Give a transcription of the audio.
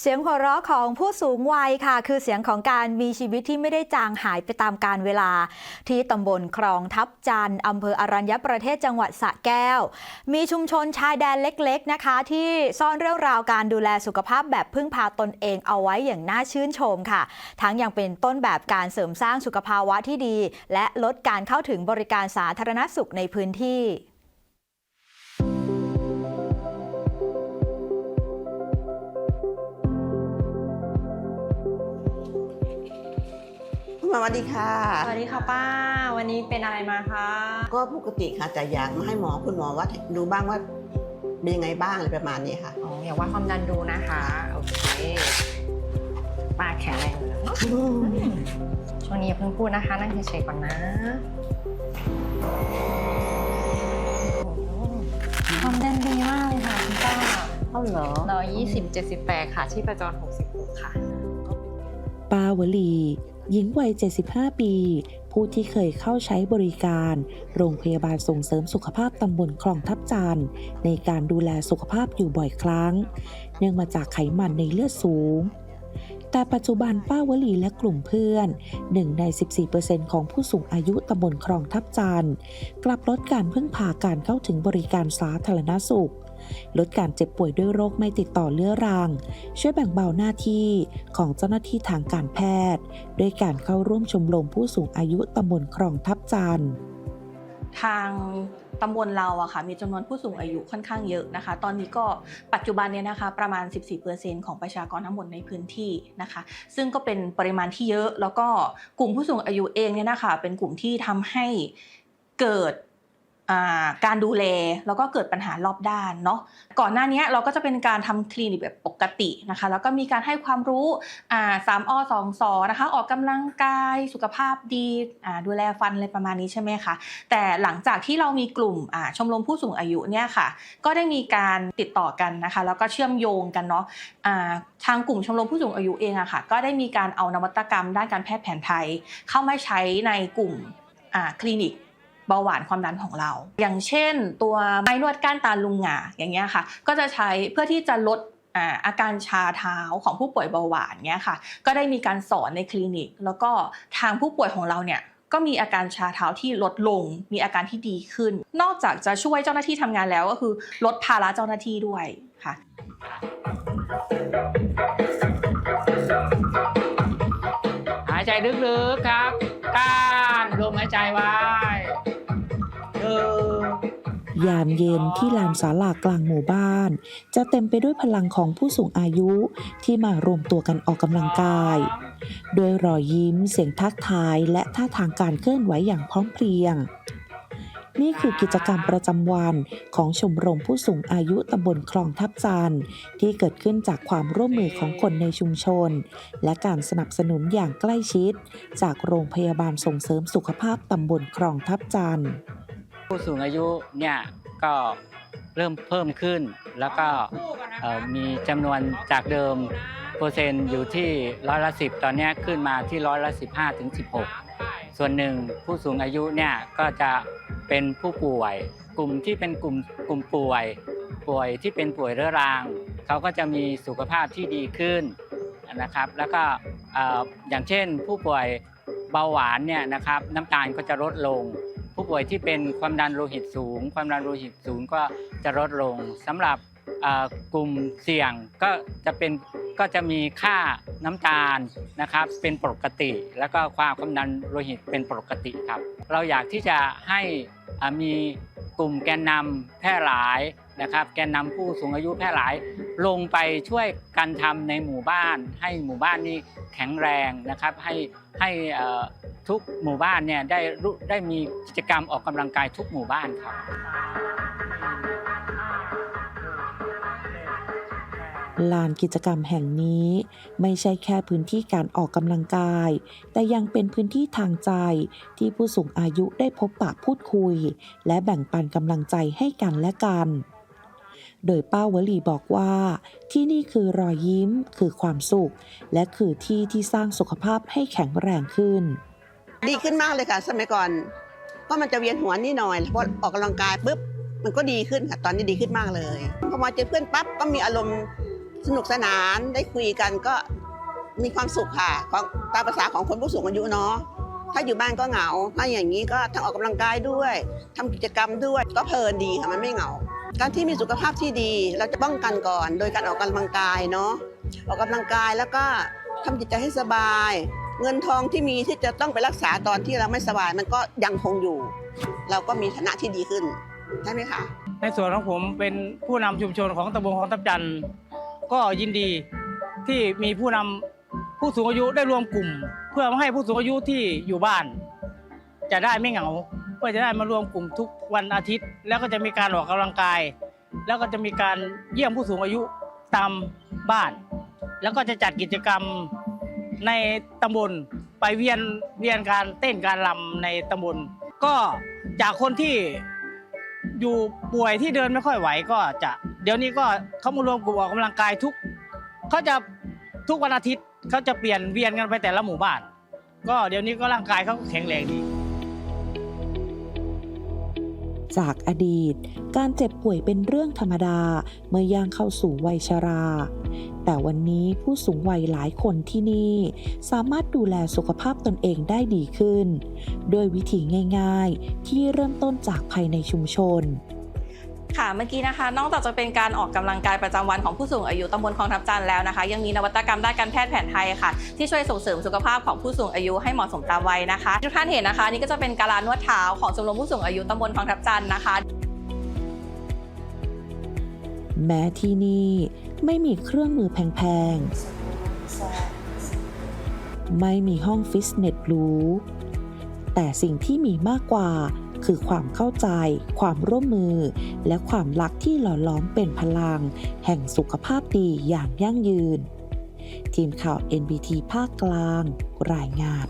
เสียงหัวเราะของผู้สูงวัยค่ะ คือเสียงของการมีชีวิตที่ไม่ได้จางหายไปตามกาลเวลา ที่ตำบลคลองทับจันทร์อำเภออรัญญประเทศจังหวัดสระแก้ว มีชุมชนชายแดนเล็กๆนะคะ ที่ซ่อนเรื่องราวการดูแลสุขภาพแบบพึ่งพาตนเองเอาไว้อย่างน่าชื่นชมค่ะ ทั้งยังเป็นต้นแบบการเสริมสร้างสุขภาวะที่ดี และลดการเข้าถึงบริการสาธารณสุขในพื้นที่ สวัสดีค่ะ สวัสดีค่ะป้า วันนี้เป็นอะไรมาคะ ก็ปกติค่ะแต่อยากมาให้หมอคุณหมอวัดดูบ้างว่าเป็นยังไงบ้างอะไรประมาณนี้ค่ะ อ๋ออยากวัดความดันดูนะคะ โอเค ป้าแข็งแรงอยู่แล้วเนอะช่วงนี้อย่าเพิ่งพูดนะคะ นั่งเฉยๆก่อนนะความดันดีมากเลยค่ะคุณป้าเอาเหรอ ร้อยยี่สิบเจ็ดสิบแปดค่ะที่ประจรหกสิบหกค่ะ ป้าวลี หญิงวัย 75 ปี ผู้ที่เคยเข้าใช้บริการ โรงพยาบาลส่งเสริมสุขภาพตำบลคลองทับจานในการดูแลสุขภาพอยู่บ่อยครั้ง เนื่องมาจากไขมันในเลือดสูง แต่ปัจจุบันป้าวลีและกลุ่มเพื่อนหนึ่งใน 14%ของผู้สูงอายุตำบลคลองทับจานกลับลดการพึ่งพาการเข้าถึงบริการสาธารณสุข ลดการเจ็บป่วยด้วยโรคไม่ติดต่อเรื้อรัง ช่วยแบ่งเบาหน้าที่ของเจ้าหน้าที่ทางการแพทย์ ด้วยการเข้าร่วมชมรมผู้สูงอายุตำบลคลองทับจานทางตำบลเราอะค่ะมีจำนวนผู้สูงอายุค่อนข้างเยอะนะคะ ตอนนี้ก็ปัจจุบันเนี่ยนะคะประมาณ 14%ของประชากรทั้งหมดในพื้นที่นะคะ ซึ่งก็เป็นปริมาณที่เยอะแล้วก็กลุ่มผู้สูงอายุเองเนี่ยนะคะเป็นกลุ่มที่ทำให้เกิด การดูแลแล้วก็เกิดปัญหารอบด้านเนาะก่อนหน้านี้เราก็จะเป็นการทำคลินิกแบบปกตินะคะแล้วก็มีการให้ความรู้สามอสองสอนะคะออกกำลังกายสุขภาพดีดูแลฟันอะไรประมาณนี้ใช่ไหมคะแต่หลังจากที่เรามีกลุ่มชมรมผู้สูงอายุเนี่ยค่ะก็ได้มีการติดต่อกันนะคะแล้วก็เชื่อมโยงกันเนาะทางกลุ่มชมรมผู้สูงอายุเองอะค่ะก็ได้มีการเอานวัตกรรมด้านการแพทย์แผนไทย เข้ามาใช้ในกลุ่มคลินิก เบาหวานความดันของเรา อย่างเช่น ตัวไม้นวดก้านตาลุงหงาอย่างเงี้ยค่ะ ก็จะใช้เพื่อที่จะลดอาการชาเท้าของผู้ป่วยเบาหวานเงี้ยค่ะ ก็ได้มีการสอนในคลินิก แล้วก็ทางผู้ป่วยของเราเนี่ยก็มีอาการชาเท้าที่ลดลง มีอาการที่ดีขึ้น นอกจากจะช่วยเจ้าหน้าที่ทำงานแล้วก็คือลดภาระเจ้าหน้าที่ด้วยค่ะหายใจลึกๆครับก้านลมหายใจไว้ ยามเย็นที่ลานศาลากลางหมู่บ้าน จะเต็มไปด้วยพลังของผู้สูงอายุที่มารวมตัวกันออกกำลังกาย ด้วยรอยยิ้มเสียงทักทายและท่าทางการเคลื่อนไหวอย่างพร้อมเพรียง นี่คือกิจกรรมประจำวันของชมรมผู้สูงอายุตำบลคลองทับจานที่เกิดขึ้นจากความร่วมมือของคนในชุมชน และการสนับสนุนอย่างใกล้ชิด จากโรงพยาบาลส่งเสริมสุขภาพตำบลคลองทับจาน ผู้สูงอายุเนี่ยก็เริ่มเพิ่มขึ้น แล้วก็มีจำนวนจากเดิมเปอร์เซ็นต์อยู่ที่ร้อยละสิบตอนนี้ขึ้นมาที่ร้อยละสิบห้าถึงสิบหกส่วนหนึ่งผู้สูงอายุเนี่ยก็จะเป็นผู้ป่วย กลุ่มที่เป็นกลุ่มกลุ่มป่วย ป่วยที่เป็นป่วยเรื้อรังเขาก็จะมีสุขภาพที่ดีขึ้นนะครับ แล้วก็อย่างเช่นผู้ป่วยเบาหวานเนี่ยนะครับน้ำตาลก็จะลดลง ผู้ป่วยที่เป็นความดันโลหิตสูง ความดันโลหิตสูงก็จะลดลงสำหรับกลุ่มเสี่ยงก็จะเป็นก็จะมีค่าน้ำตาลนะครับเป็นปกติ แล้วก็ความความดันโลหิตเป็นปกติครับ เราอยากที่จะให้มีกลุ่มแกนนำแพร่หลายนะครับ แกนนำผู้สูงอายุแพร่หลาย ลงไปช่วยกันทำในหมู่บ้าน ให้หมู่บ้านนี้แข็งแรงนะครับ ให้ให้อ่อ ทุกหมู่บ้านเนี่ยได้รู้ได้มีกิจกรรมออกกำลังกายทุกหมู่บ้านครับ ลานกิจกรรมแห่งนี้ไม่ใช่แค่พื้นที่การออกกำลังกาย แต่ยังเป็นพื้นที่ทางใจที่ผู้สูงอายุได้พบปะพูดคุย และแบ่งปันกำลังใจให้กันและกัน โดยป้าวลีบอกว่า ที่นี่คือรอยยิ้ม คือความสุข และคือที่ที่สร้างสุขภาพให้แข็งแรงขึ้น ดีขึ้นมากเลยค่ะ สมัยก่อนก็มันจะเวียนหัวนิดหน่อยพอออกกำลังกายปุ๊บมันก็ดีขึ้นค่ะ ตอนนี้ดีขึ้นมากเลยพอมาเจอเพื่อนปั๊บก็มีอารมณ์สนุกสนานได้คุยกันก็มีความสุขค่ะของตามภาษาของคนผู้สูงอายุเนาะถ้าอยู่บ้านก็เหงา ถ้าอย่างนี้ก็ทั้งออกกำลังกายด้วยทำกิจกรรมด้วยก็เพลินดีค่ะมันไม่เหงา การที่มีสุขภาพที่ดี เราจะป้องกันก่อน โดยการออกกำลังกายเนาะออกกำลังกายแล้วก็ทำจิตใจให้สบาย เงินทองที่มีที่จะต้องไปรักษาตอนที่เราไม่สบายมันก็ยังคงอยู่ เราก็มีฐานะที่ดีขึ้นใช่ไหมคะในส่วนของผมเป็นผู้นำชุมชนของตำบลของทับจันทร์ก็ยินดีที่มีผู้นำผู้สูงอายุได้รวมกลุ่ม เพื่อให้ผู้สูงอายุที่อยู่บ้าน จะได้ไม่เหงาเพื่อจะได้มารวมกลุ่มทุกวันอาทิตย์ แล้วก็จะมีการออกกำลังกาย แล้วก็จะมีการเยี่ยมผู้สูงอายุตามบ้าน แล้วก็จะจัดกิจกรรม ในตำบลไปเวียนเวียนการเต้นการลำในตำบลก็จากคนที่อยู่ป่วยที่เดินไม่ค่อยไหวก็จะ เดี๋ยวนี้ก็เขามารวมกลุ่มออกกำลังกายทุกเขาจะทุกวันอาทิตย์เขาจะเปลี่ยนเวียนกันไปแต่ละหมู่บ้าน ก็เดี๋ยวนี้ก็ร่างกายเขาแข็งแรงดี จากอดีต การเจ็บป่วยเป็นเรื่องธรรมดาเมื่อย่างเข้าสู่วัยชรา แต่วันนี้ผู้สูงวัยหลายคนที่นี่ สามารถดูแลสุขภาพตนเองได้ดีขึ้น ด้วยวิธีง่าย ๆ ที่เริ่มต้นจากภายในชุมชน ค่ะเมื่อกี้นะคะ นอกจากจะเป็นการออกกำลังกายประจำวันของผู้สูงอายุตำบลคลองทับจันทร์แล้วนะคะ ยังมีนวัตกรรมด้านการแพทย์แผนไทยค่ะ ที่ช่วยส่งเสริมสุขภาพของผู้สูงอายุให้เหมาะสมตามวัยนะคะทุกท่านเห็นนะคะ นี่ก็จะเป็นการานวดเท้าของชมรมผู้สูงอายุตำบลคลองทับจันทร์นะคะ แม้ที่นี่ไม่มีเครื่องมือแพงๆไม่มีห้องฟิตเนสหรูแต่สิ่งที่มีมากกว่า คือความเข้าใจ ความร่วมมือ และความรักที่หล่อล้อมเป็นพลัง แห่งสุขภาพดีอย่างยั่งยืน ทีมข่าว NBT ภาคกลาง รายงาน